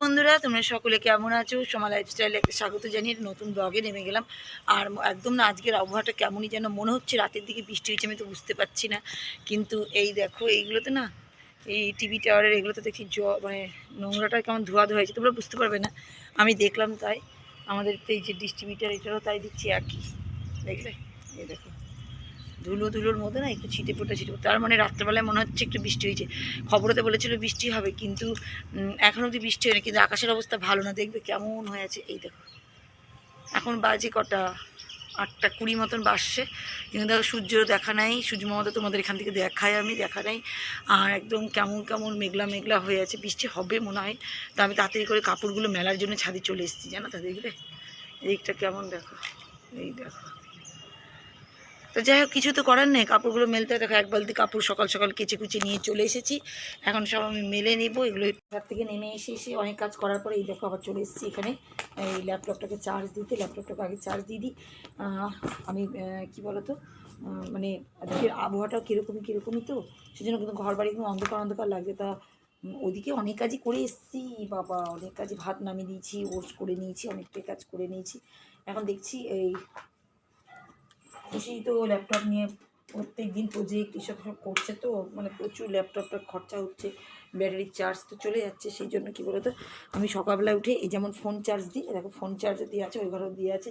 বন্ধুরা, তোমরা সকলে কেমন আছো? সোমা লাইফস্টাইলে একটা স্বাগত জানিয়ে নতুন ব্লগে নেমে গেলাম। আর একদম না, আজকের আবহাওয়াটা কেমনই যেন মনে হচ্ছে। রাতের দিকে বৃষ্টি হয়েছে, আমি তো বুঝতে পারছি না। কিন্তু এই দেখো, এইগুলোতে না, এই টিভি টাওয়ারের এগুলোতে দেখি জ মানে নোংরাটা কেমন ধোয়া ধোয়া হয়েছে। তোমরা বুঝতে পারবে না, আমি দেখলাম তাই। আমাদের এই যে ডিস্ট্রিবিউটার এটারও তাই দিচ্ছি একই। দেখলে? এই দেখো। ধুলো ধুলোর মধ্যে না একটু ছিটে ফোটা, ছিটে। তার মানে রাত্রেবেলায় মনে হচ্ছে একটু বৃষ্টি হয়েছে। খবরেতে বলেছিল বৃষ্টি হবে, কিন্তু এখন অবধি বৃষ্টি হয়নি, কিন্তু আকাশের অবস্থা ভালো না। দেখবে কেমন হয়ে আছে। এই দেখো। এখন বাজে কটা? আটটা কুড়ি মতন বাসছে কিন্তু দেখো, সূর্যেরও দেখা নাই। সূর্য মামাটা তোমাদের এখান থেকে দেখাই আমি, দেখা নাই। আর একদম কেমন কেমন মেঘলা মেঘলা হয়ে আছে। বৃষ্টি হবে মনে হয়। তো আমি তাড়াতাড়ি করে কাপড়গুলো মেলার জন্য ছাদে চলে এসেছি, জানো তো দেখবে এইটা কেমন দেখো? এই দেখো। তো যাই হোক, কিছু তো করার নেই। কাপড়গুলো মেলতে। দেখো, এক বালতি কাপড় সকাল সকাল কেচে কুচে নিয়ে চলে এসেছি। এখন সব আমি মেলে নেব, এগুলো ঘর থেকে নেমে এসে এসে অনেক কাজ করার পরে এই দেখো আবার চলে এসেছি এখানে। এই ল্যাপটপটাকে চার্জ দিতে, ল্যাপটপটাকে আগে চার্জ দিয়ে দিই। আমি কি বলো তো মানে আজকের আবহাওয়াটাও কীরকম, কীরকমই তো? সেজন্য কিন্তু ঘর বাড়ি কিন্তু অন্ধকার অন্ধকার লাগছে। তা ওদিকে অনেক কাজই করে এসেছি। বাবা, অনেক কাজই ভাত নামিয়ে দিয়েছি, ওটস করে নিয়েছি, অনেকটাই কাজ করে নিয়েছি। এখন দেখছি এই খুশি তো ল্যাপটপ নিয়ে প্রত্যেক দিন প্রজেক্ট এসব সব করছে তো মানে প্রচুর ল্যাপটপটা খরচা হচ্ছে ব্যাটারির চার্জ তো চলে যাচ্ছে, সেই জন্য কী বলতো, আমি সকালবেলা উঠে এই যেমন ফোন চার্জ দিই দেখো ফোন চার্জ দিয়ে আছে, ওই ঘরেও দিয়ে আছে,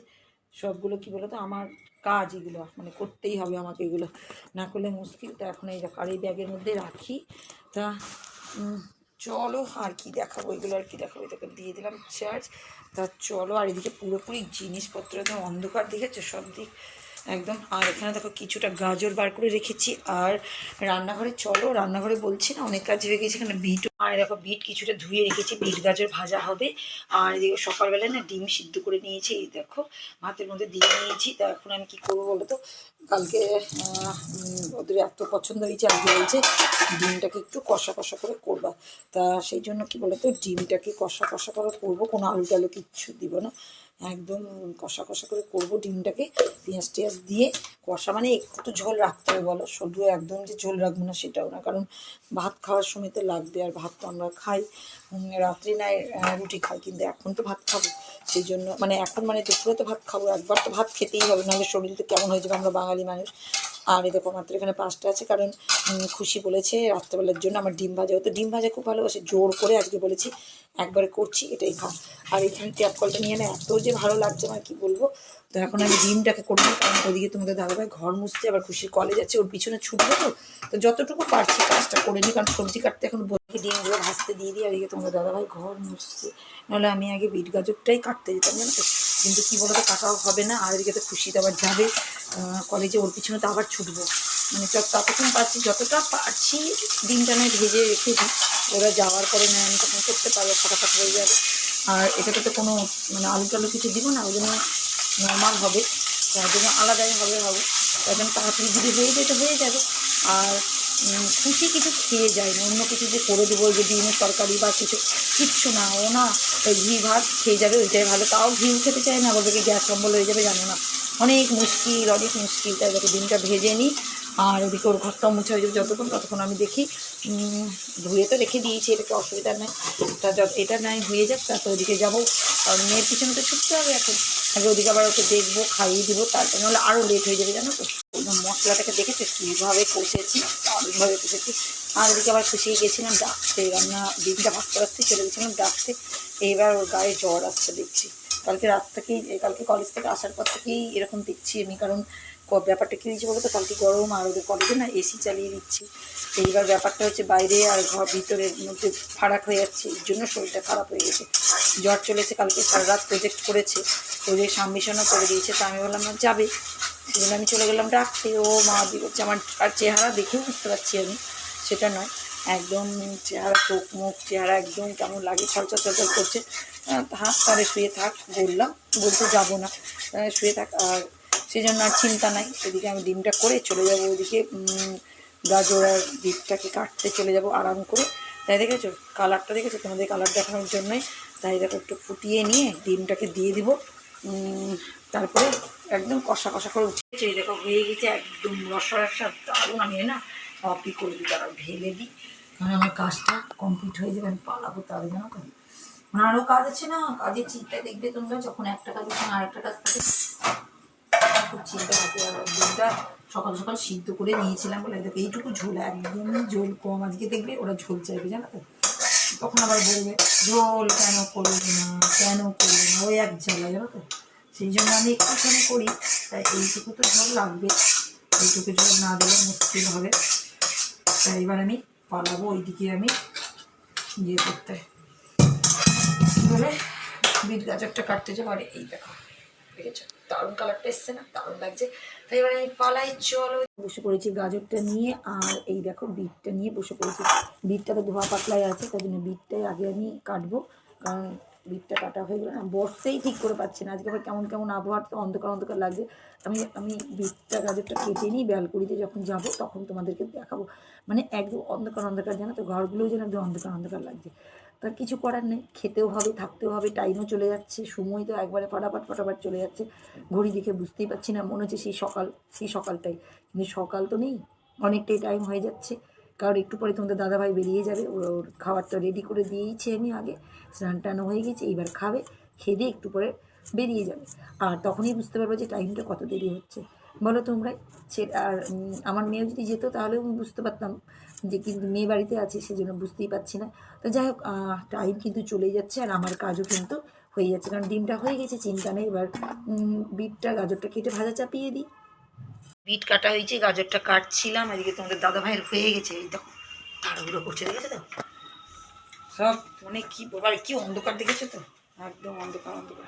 সবগুলো কী বলতো, আমার কাজ এগুলো মানে করতেই হবে আমাকে এগুলো, না করলে মুশকিল, তো এখন এই আর এই ব্যাগের মধ্যে রাখি, তা চলো আর কি দেখাবো, এগুলো আর কি দেখাবো, এটাকে দিয়ে দিলাম চার্জ তা চলো, আর এদিকে পুরোপুরি জিনিসপত্র একদম অন্ধকার, দেখেছ? সব দিক একদম। আর এখানে দেখো কিছুটা গাজর বার করে রেখেছি। আর রান্নাঘরে চলো, রান্নাঘরে বলছি না, অনেক কাজ হয়ে গেছে এখানে বিট। আর দেখো বিট কিছুটা ধুয়ে রেখেছি, বিট গাজর ভাজা হবে। আর এদিকে সকালবেলায় না ডিম সিদ্ধ করে নিয়েছি, এই দেখো, ভাতের মধ্যে দিয়ে নিয়েছি। তা এখন আমি কি করব বলো তো? কালকে ওদের এত পছন্দ হয়েছে আজকে বলছে ডিমটাকে একটু কষা কষা করে করবা। তা সেই জন্য কি বলতো ডিমটাকে কষা কষা করে করব, কোনো আলু টালু কিচ্ছু দিব না। একদম কষা কষা করে করব ডিমটাকে। পেঁয়াজ টিয়াজ দিয়ে কষা মানে একটু তো ঝোল রাখতে হবে বলো। শুধু একদম যে ঝোল রাখব না সেটাও না। কারণ ভাত খাওয়ার সময় তো লাগবে আর ভাত তো আমরা খাই। রাত্রে নাই রুটি খাই। কিন্তু এখন তো ভাত খাব। সেই জন্য মানে এখন মানে দুপুরে তো ভাত খাব। একবার তো ভাত খেতেই হবে। নাহলে শরীর তো কেমন হয়ে যাবে? আমরা বাঙালি মানুষ। আর এই দেখো মাত্র এখানে পাঁচটা আছে, কারণ খুশি বলেছে রাত্রেবেলার জন্য আমার ডিম ভাজা। হতো ডিম ভাজা খুব ভালোবাসে জোর করে আজকে বলেছি, একবারে করছি, এটাই খা আর এখানে ট্যাপ কলটা নিয়ে না, এত যে ভালো লাগছে আমার, কি বলব? তো এখন আমি ডিমটাকে করব, কারণ ওদিকে তোমাদের দাদাভাই ঘর মুছতে আবার খুশির কলেজ আছে, ওর পিছনে ছুটবে তো। তো যতটুকু পারছি কাজটা করে নিই, কারণ সবজি কাটতে এখন ডিমগুলো ভাজতে দিয়ে দিই, আর এদিকে তোমাদের দাদাভাই ঘর মুছছে। নাহলে আমি আগে বিট গাজরটাই কাটতে যেতাম, জানো তো? কিন্তু কী বলতো, কাটাও হবে না, আর এদিকে তো খুশিতে আবার যাবে। কলেজে ওর পিছনে তো আবার ছুটবো। মানে ততক্ষণ পারছি, যতটা পারছি ডিমটা নয় ভেজে রেখে দিই, ওরা যাওয়ার পরে না আমি তখন করতে পারব, ফটাফট হয়ে যাবে। আর এটাতে তো কোনো মানে আলু টালু কিছু দিব না, ওই জন্য নর্মাল হবে তার জন্য আলাদাই হবে হবে। তার জন্য তাড়াতাড়ি যদি হয়ে যায় তো হয়ে যাবে। আর খুশি কিছু খেয়ে যায় না, অন্য কিছু যে করে দেবো, যে ডিমের তরকারি বা কিছু, কিচ্ছু না, ও না, ওই ঘি ভাত খেয়ে যাবে, ওইটাই ভালো। তাও ঘিউ খেতে চায় না, বলবে গ্যাস অম্বল হয়ে যাবে, জানো না। অনেক মুশকিল অনেক মুশকিল। তাই দেখো ডিমটা ভেজে নিই আর ওদিকে ওর ঘরটাও মুছে হয়ে যাবে যতক্ষণ ততক্ষণ আমি দেখি ধুয়ে তো রেখে দিয়েছি, এটাকে অসুবিধা নেই। তা এটা নাই, হয়ে যাক, তারপর ওদিকে যাব। কারণ মেয়ের পিছনে তো ছুটতে হবে এখন। আগে ওদিকে আবার ওকে দেখব, খাইয়ে দিব, তারপর নাহলে আরও লেট হয়ে যাবে, জানো তো। মশলাটাকে দেখেছ কীভাবে কষেছি দারুণভাবে কষেছি। আর ওদিকে আবার খুশি গেছিলাম ডাকতে, রান্না ডিমটা ভাজতে ভাজতে চলে গেছিলাম ডাকতে। এইবার ওর গায়ে জ্বর আসছে, দেখছি। কালকে রাত থেকেই কালকে কলেজ থেকে আসার পর থেকেই এরকম দেখছি আমি, কারণ ব্যাপারটা কী হয়েছে বলো তো কালকে গরম আর ওদের কলেজে না এসি চালিয়ে দিচ্ছি এইবার ব্যাপারটা হচ্ছে বাইরে আর ঘর ভিতরের মধ্যে ফারাক হয়ে যাচ্ছে, এর জন্য শরীরটা খারাপ হয়ে গেছে। জ্বর চলেছে, কালকে সারা রাত প্রজেক্ট করেছে প্রজেক্ট সাবমিশনও করে দিয়েছে, তা আমি বললাম যাবে। সেজন্য আমি চলে গেলাম ডাকতে। ও মা দি করছে আমার আর চেহারা দেখেও বুঝতে পারছি আমি। সেটা নয়, একদম চেহারা, চোখ, মুখ, চেহারা একদম কেমন লাগে ছলচল ছলচল করছে। থাক, তাহলে শুয়ে থাক, বললাম বলতে যাব না। শুয়ে থাক, আর সেই জন্য আর চিন্তা নাই। এদিকে আমি ডিমটা করে চলে যাব উম, গাজর আর বিটটাকে কাটতে চলে যাব আরাম করে। তাই দেখেছ? কালারটা দেখেছ? তোমাদের কালার দেখানোর জন্যই। তাই দেখো একটু ফুটিয়ে নিয়ে ডিমটাকে দিয়ে দিব। তারপরে একদম কষা কষা করে উঠেছে এই দেখো হয়ে গেছে একদম রসা রসা দারুণ আমি না অপি করে দিই তারা ঢেলে দিই। কারণ আমার কাজটা কমপ্লিট হয়ে যাবে আমি পালাবো তাহলে জানো তো? আমার আরও কাজ আছে না? কাজের চিন্তায় দেখবে তোমরা যখন একটা কাজের সঙ্গে আরেকটা কাজ থাকে। চিন্তা থাকে আর ডিমটা সকাল সকাল সিদ্ধ করে নিয়েছিলাম বলে দেখো এইটুকু ঝোল, একদমই ঝোল কম। আজকে দেখবে ওরা ঝোল চাইবে, জানো তো? তখন আবার বলবে, ঝোল কেন করবে না? কেন করবে না? ওই এক জ্বালা জানো তো? সেই জন্য আমি একটুখানি করি, তাই এইটুকু তো ঝোল লাগবে। এইটুকু ঝোল না দিলে মুশকিল হবে। তাই এবার আমি পালাবো ওইদিকে আমি ইয়ে করতে। এবারে বিট গাজরটা কাটতে যাব আর এই দেখো। দেখেছ দারুণ কালারটা এসছে না? দারুণ লাগছে। তাই এবার আমি পালাই, চলো। বসে পড়েছি গাজরটা নিয়ে আর এই দেখো বিটটা নিয়ে বসে পড়েছি। বিটটা তো ধোয়া পাতলাই আছে, তাই জন্য বিটটাই আগে আমি কাটবো। কারণ বিটটা কাটা হয়ে গেলো না বসতেই ঠিক করে পাচ্ছি না। আজকে আবার কেমন কেমন আবহাওয়া তো অন্ধকার অন্ধকার লাগছে। আমি আমি বিটটা, গাজরটা কেটে নিই ব্যালকনিতে যখন যাব, তখন তোমাদেরকে দেখাবো। মানে একদম অন্ধকার অন্ধকার জানো তো ঘরগুলোও যেন একদম অন্ধকার অন্ধকার লাগছে। তার কিছু করার নেই। খেতেও হবে, থাকতেও হবে টাইমও চলে যাচ্ছে, সময় তো একবারে ফটাফট ফটাফট চলে যাচ্ছে। ঘড়ি দেখে বুঝতেই পারছি না, মনে হচ্ছে সেই সকাল, সেই সকালটাই। কিন্তু সকাল তো নেই, অনেকটাই টাইম হয়ে যাচ্ছে। কারণ একটু পরে তোমাদের দাদাভাই বেরিয়ে যাবে, ওর খাবারটা রেডি করে দিয়েইছি আমি আগে। স্নান টানো হয়ে গেছে, এইবার খাবে, খেয়ে দিয়ে একটু পরে বেরিয়ে যাবে। আর তখনই বুঝতে পারব যে টাইমটা কত দেরি হচ্ছে। বলো তোমরাই সে আর আমার মেয়ে যদি যেত তাহলেও আমি বুঝতে পারতাম। যে কিন্তু মেয়ে বাড়িতে আছে সেজন্য বুঝতেই পারছি না। তো যাই হোক টাইম কিন্তু চলেই যাচ্ছে আর আমার কাজও কিন্তু হয়ে যাচ্ছে। কারণ ডিমটা হয়ে গেছে চিন্তা নেই। এবার বিটটা গাজরটা কেটে ভাজা চাপিয়ে দিই। বিট কাটা হয়েছে গাজরটা কাটছিলাম। এদিকে তোমাদের দাদা ভাইয়ের হয়ে গেছে। এই দেখো তাড়াহুড়ো করছে দেখেছ তো। সব? মানে কি বলব আর কি অন্ধকার দেখেছ তো? একদম অন্ধকার অন্ধকার।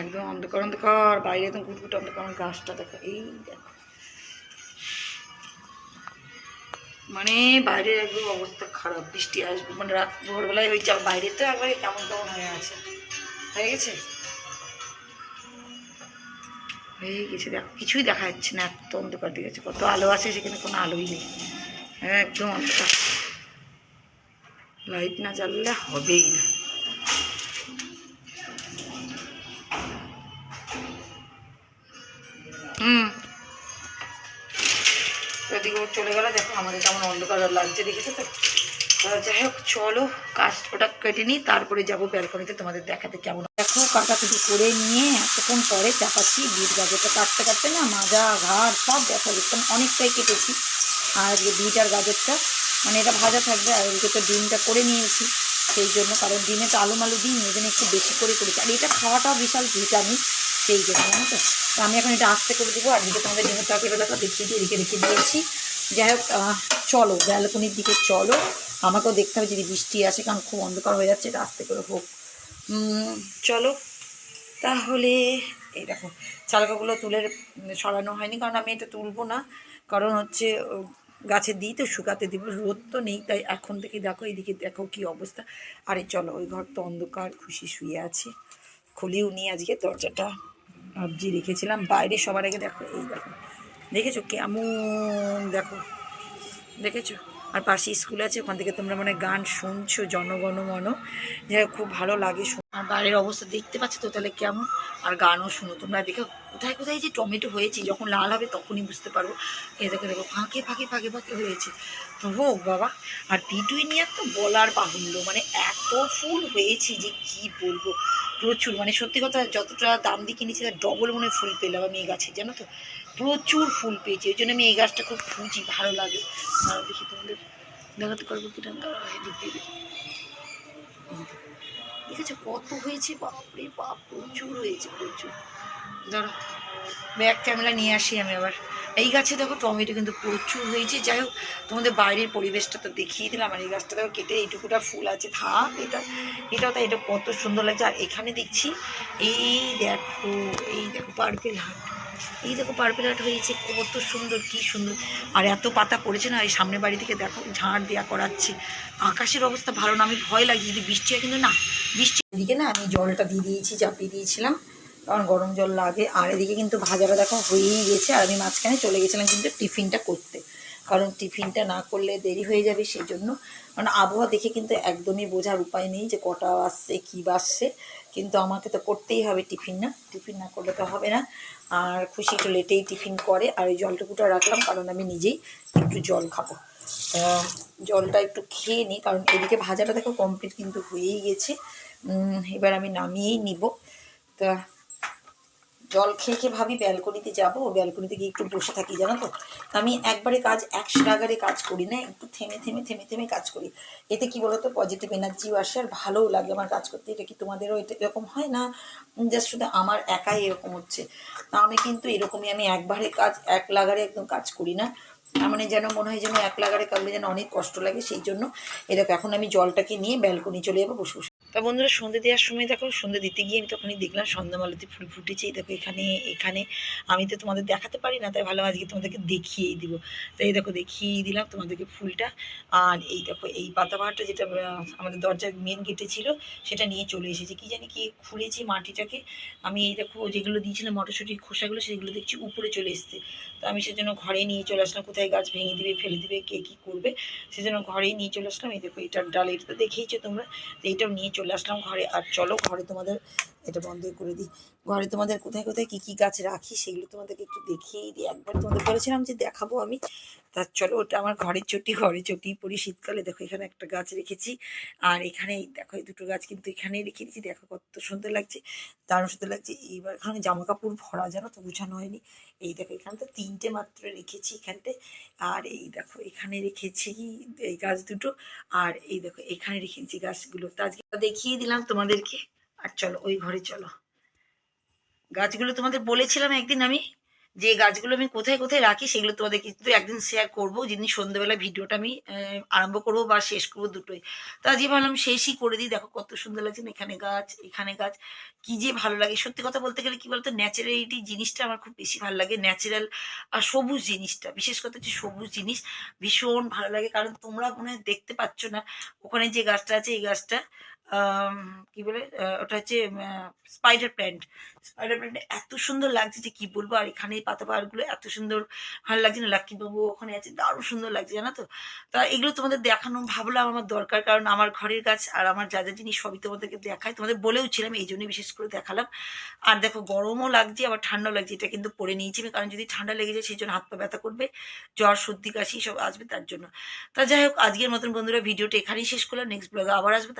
একদম অন্ধকার অন্ধকার। বাইরে একদম গুটগুট অন্ধকার। গাছটা দেখো এই দেখো। মানে বাইরের একদম অবস্থা খারাপ, বৃষ্টি আসবে মানে রাত, ভোরবেলায় হয়েছে বাইরে তো একবারে কেমন কেমন হয়ে আছে। হয়ে গেছে? হয়ে গেছে, দেখ, কিছুই দেখা যাচ্ছে না, এত অন্ধকার দিয়ে গেছে কত আলো আছে, সেখানে কোনো আলোই নেই। হ্যাঁ একদম অন্ধকার। লাইট না জ্বাললে হবেই না। হুম। এদিকে ও চলে গেলে। দেখো আমাদের কেমন অন্ধকার লাগছে দেখেছ তো? যাই হোক, চলো কাজ ওটা কেটে নিই, তারপরে যাব ব্যালকনিতে তোমাদের দেখাতে কেমন। দেখো কাটাকুটি করে নিয়ে এতক্ষণ পরে চাপাচ্ছি বিট গাজরটা কাটতে কাটতে না মাজা, ঘাড় সব দেখা যাচ্ছে অনেকটাই কেটেছি। আর আজকে বিট আর গাজরটা মানে এটা ভাজা থাকবে, আর ওদিকে তো ডিমটা করে নিয়েছি, সেই জন্য, কারণ ডিমে তো আলু মালু দিই এই জন্য একটু বেশি করে করেছি। আর এটা খাওয়াটাও বিশাল ভিটামিন সেই জন্য জানো তো তো আমি এখন এটা আস্তে করে দেবো আর এদিকে তোমাদের ডিমের তরকারিটা দেখিয়ে দিয়ে এদিকে রেখে দিয়েছি। যাই হোক চলো, ব্যালকনির দিকে চলো। আমাকেও দেখতে হবে যদি বৃষ্টি আসে, কারণ খুব অন্ধকার হয়ে যাচ্ছে, এটা আস্তে করে হোক। চলো। তাহলে এই দেখো চালকাগুলো তুলে সরানো হয়নি, কারণ আমি এটা তুলবো না। কারণ হচ্ছে গাছে দিই তো, শুকাতে দিব, রোদ তো নেই, তাই এখন থেকে দেখো এইদিকে দেখো কি অবস্থা। আরে চলো, ওই ঘর তো অন্ধকার, খুশি শুয়ে আছে। খুলিও নি আজকে দরজাটা। আবজি রেখেছিলাম। বাইরে সবার আগে দেখো, এই দেখো। দেখেছ কেমন দেখো? দেখেছ? আর পাশে স্কুল আছে, ওখান থেকে তোমরা মানে গান শুনছো জনগণ মন যাই খুব ভালো লাগে আর বাইরের অবস্থা দেখতে পাচ্ছ তো, তাহলে কেমন? আর গানও শুনো, তোমরা দেখো কোথায় কোথায় যে টমেটো হয়েছে, যখন লাল হবে তখনই বুঝতে পারব। এ দেখো দেখো, ফাঁকে ফাঁকে ফাঁকে ফাঁকে হয়েছে। তো হোক বাবা, আর পিটুইনিয়ার তো বলার বাহুল্য মানে এত ফুল হয়েছে যে কি বলব? প্রচুর মানে সত্যি কথা যতটা দাম দিয়ে কিনেছি তার ডবল মনে ফুল পেলাম আমি এই গাছে, জানো তো? প্রচুর ফুল পেয়েছি, ওই জন্য আমি এই গাছটা খুব খুঁজি, ভালো লাগে। আর দেখি তোমাদের দেখাতে পারব কিনা ঠিক আছে। কত হয়েছে? বাপরে বাপ, প্রচুর হয়েছে, প্রচুর। ধরো ব্যাক ক্যামেরা নিয়ে আসি আমি আবার। এই গাছে দেখো টমেটো কিন্তু প্রচুর হয়েছে। যাই হোক, তোমাদের বাইরের পরিবেশটা তো দেখিয়ে দিলাম আর এই গাছটা দেখো কেটে এইটুকুটা ফুল আছে। থাক, এটা, এটাও তাই, এটা কত সুন্দর লাগছে। আর এখানে দেখছি, এই দেখো এই দেখো পার্পেল হাট এই দেখো পার্পেল হাট হয়েছে, কত সুন্দর, কি সুন্দর। আর এত পাতা পড়েছে না, এই সামনে বাড়ি থেকে দেখো, ঝাড় দেওয়া করাচ্ছে। আকাশের অবস্থা ভালো না, আমি ভয় লাগে যদি বৃষ্টি হয় কিন্তু না, বৃষ্টি এদিকে না আমি জলটা দিয়ে দিয়েছি, চাপিয়ে দিয়েছিলাম। কারণ গরম জল লাগে। আর এদিকে কিন্তু ভাজাটা দেখো হয়েই গেছে। আর আমি মাঝখানে চলে গেছিলাম কিন্তু টিফিনটা করতে। কারণ টিফিনটা না করলে দেরি হয়ে যাবে সেই জন্য কারণ আবহাওয়া দেখে কিন্তু একদমই বোঝার উপায় নেই যে কটা আসছে, কী বাসছে। কিন্তু আমাকে তো করতেই হবে টিফিন না। টিফিন না করলে তো হবে না। আর খুশি একটু লেটেই টিফিন করে। আর ওই জলটুকুটা রাখলাম কারণ আমি নিজেই একটু জল খাব। জলটা একটু খেয়ে নিই। কারণ এদিকে ভাজাটা দেখো কমপ্লিট কিন্তু হয়েই গেছে। এবার আমি নামিয়েই নিব। তা জল খেয়ে খেয়ে ভাবি ব্যালকনিতে যাব। ব্যালকনিতে গিয়ে একটু বসে থাকি, জানো তো? আমি একবারে কাজ একশো টাকারে কাজ করি না, একটু থেমে থেমে থেমে থেমে কাজ করি। এতে কি বলতো? পজিটিভ এনার্জিও আসে আর ভালোও লাগে আমার কাজ করতে। এটা কি তোমাদেরও এটা এরকম হয় না? জাস্ট শুধু আমার একাই এরকম হচ্ছে। তা আমি কিন্তু এরকমই আমি একবারে কাজ, এক লাগারে একদম কাজ করি না। তার মানে যেন মনে হয় যেন এক লাগারে কাটলে যেন অনেক কষ্ট লাগে, সেই জন্য। এরকম এখন আমি জলটাকে নিয়ে ব্যালকনি চলে যাব, বসে বসে তা বন্ধুরা সন্ধে দেওয়ার সময় দেখো, সন্ধে দিতে গিয়ে আমি তখনই দেখলাম সন্ধ্যামালতি ফুল ফুটেছে দেখো এখানে এখানে আমি তো তোমাদের দেখাতে পারি না, তাই ভালো আজকে তোমাদেরকে দেখিয়েই দিব। তাই এই দেখো দেখিয়েই দিলাম তোমাদেরকে ফুলটা। আর এই দেখো, এই পাতাবাহারটা যেটা আমাদের দরজার মেন গেটে ছিল, সেটা নিয়ে চলে এসেছে। কি জানি কি খুঁড়েছি মাটিটাকে। আমি এই দেখো যেগুলো দিয়েছিলাম মটরশুঁটির খোসাগুলো, সেগুলো দেখছি উপরে চলে এসছে। তো আমি সেজন্য ঘরে নিয়ে চলে আসলাম, কোথায় গাছ ভেঙে দিবে, ফেলে দিবে, কে কী করবে, সেজন্য ঘরেই নিয়ে চলে আসলাম। এই দেখো, এটার ডাল এটা তো দেখেইছো তোমরা, তো এইটাও নিয়ে চলে আসলাম ঘরে। আর চলো ঘরে তোমাদের এটা বন্ধ করে দিই। ঘরে তোমাদের কোথায় কোথায় কী কী গাছ রাখি সেগুলো তোমাদেরকে একটু দেখিয়েই দিই। একবার তোমাদের বলেছিলাম যে দেখাবো আমি। তা চলো, ওটা আমার ঘরের চটি ঘরে চটি পরি শীতকালে। দেখো, এখানে একটা গাছ রেখেছি। আর এখানে দেখো, এই দুটো গাছ কিন্তু এখানেই রেখে দিয়েছি। দেখো, কত সুন্দর লাগছে, দারুণ সুন্দর লাগছে। এইবার এখানে জামা কাপড় ভরা জানো তো গুছানো হয়নি। এই দেখো এখানে তো তিনটে মাত্র রেখেছি এখানটায়। আর এই দেখো, এখানে রেখেছি এই গাছ দুটো। আর এই দেখো, এখানে রেখেছি গাছগুলো। তো আজকে দেখিয়ে দিলাম তোমাদেরকে। আর চলো, ওই ঘরে চলো। গাছগুলো তোমাদের বলেছিলাম একদিন আমি। যে গাছগুলো আমি কোথায় কোথায় রাখি সেগুলো তোমাদের কিন্তু একদিন শেয়ার করব। যেদিন সন্ধ্যেবেলা ভিডিওটা আমি আরম্ভ করব বা শেষ করব দুটোই। তো আজকে ভাবলাম শেষই করে দিই। দেখো কত সুন্দর লাগছে এখানে গাছ এখানে গাছ। কি যে ভালো লাগে। সত্যি কথা বলতে গেলে কি বলতো ন্যাচারালিটি জিনিসটা আমার খুব বেশি ভালো লাগে। ন্যাচারাল আর সবুজ জিনিসটা। বিশেষ কথা হচ্ছে সবুজ জিনিস ভীষণ ভালো লাগে। কারণ তোমরা মনে হয় দেখতে পাচ্ছ না, ওখানে যে গাছটা আছে, এই গাছটা কি বলে ওটা হচ্ছে স্পাইডার প্ল্যান্ট স্পাইডার প্ল্যান্ট এত সুন্দর লাগছে যে কি বলব, আর এখানে এই পাতাবাহারগুলো এত সুন্দর ভালো লাগছে না। লাক্কি বাবু ওখানে আছে দারুণ সুন্দর লাগছে, জানো তো? তা এগুলো তোমাদের দেখানো ভাবলাম আমার দরকার, কারণ আমার ঘরের গাছ আর আমার যা যা জিনিস সবই তোমাদেরকে দেখায় তোমাদের বলেও ছিলাম, এই জন্যই বিশেষ করে দেখালাম। আর দেখো, গরমও লাগছে, আবার ঠান্ডাও লাগছে, এটা কিন্তু পরে নিয়েছি কারণ যদি ঠান্ডা লেগে যায়, সেই জন্য হাত পা ব্যথা করবে, জ্বর, সর্দি, কাশি সব আসবে তার জন্য। তা যাই হোক, আজকের মতন বন্ধুরা, ভিডিওটা এখানেই শেষ করলাম নেক্সট ব্লগে আবার আসবে।